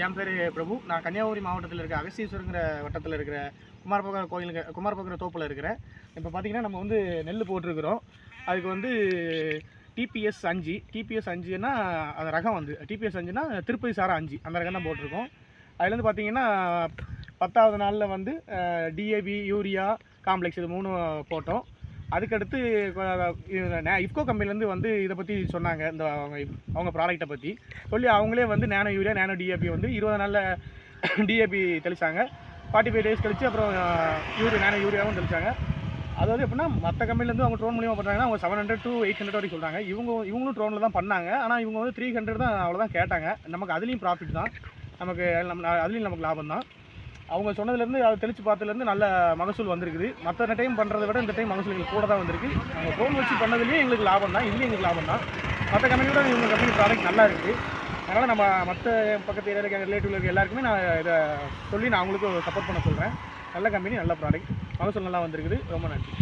என் பேர் பிரபு. நான் கன்னியாகுமரி மாவட்டத்தில் இருக்க அகஸ்தீஸ்வரங்கிற வட்டத்தில் இருக்கிற குமாரபோகர கோயிலுக்கு குமாரபோகர தோப்பில் இருக்கிறேன். இப்போ பார்த்தீங்கன்னா நம்ம வந்து நெல் போட்டிருக்கிறோம். அதுக்கு வந்து டிபிஎஸ் அஞ்சு. டிபிஎஸ் அஞ்சுன்னா அந்த ரகம் வந்து டிபிஎஸ் அஞ்சுன்னா திருப்பதி சாரா அஞ்சு. அந்த ரகம் தான் போட்டிருக்கோம். அதுலேருந்து பார்த்தீங்கன்னா பத்தாவது நாளில் வந்து டிஏபி யூரியா காம்ப்ளெக்ஸ் இது மூணு போட்டோம். அதுக்கடுத்து இஃப்கோ கம்பெனிலேருந்து வந்து இதை பற்றி சொன்னாங்க. இந்த அவங்க அவங்க ப்ராடக்ட்டை பற்றி சொல்லி அவங்களே வந்து நேனோ யூரியா நேனோ டிஏபி வந்து இருபது நாளில் டிஏபி தெளிச்சாங்க. ஃபார்ட்டி ஃபைவ் டேஸ் கழிச்சு அப்புறம் யூரியா நேனோ யூரியாவும் தெளிச்சாங்க. அதாவது எப்படின்னா மற்ற கம்பெனிலேருந்து அவங்க ட்ரோன் மூலியமாக பண்ணுறாங்கன்னா அவங்க seven hundred to eight hundred வரைக்கும் சொல்கிறாங்க இவங்க இவங்களும் ட்ரோனில் தான் பண்ணாங்க. ஆனால் இவங்க வந்து த்ரீ ஹண்ட்ரட் தான் அவ்வளோதான் கேட்டாங்க. நமக்கு அதுலேயும் ப்ராஃபிட் தான். நமக்கு நம்ம அதுலேயும் நமக்கு லாபம் தான் அவங்க சொன்னதுலேருந்து அதை தெளித்து பார்த்ததுலேருந்து நல்ல மகசூல் வந்திருக்குது. மற்ற டைம் பண்ணுறதை விட இந்த டைம் மகசூல் எங்களுக்கு கூட தான் வந்திருக்கு. நாங்கள் ஃபோன் வச்சு பண்ணதுலேயும் எங்களுக்கு லாபம் தான் இதுலேயும் எங்களுக்கு லாபம் தான். மற்ற கம்பெனி கூட இவங்க கம்பெனி ப்ராடக்ட் நல்லா இருக்குது அதனால் நம்ம மற்ற பக்கத்து ஏரியாவில் இருக்க ரிலேட்டிவ்ல இருக்க எல்லாருக்குமே நான் இதை சொல்லி நான் அவங்களுக்கு சப்போர்ட் பண்ண சொல்கிறேன் நல்ல கம்பெனி நல்ல ப்ராடக்ட் மகசூல் நல்லா வந்திருக்குது. ரொம்ப நன்றி.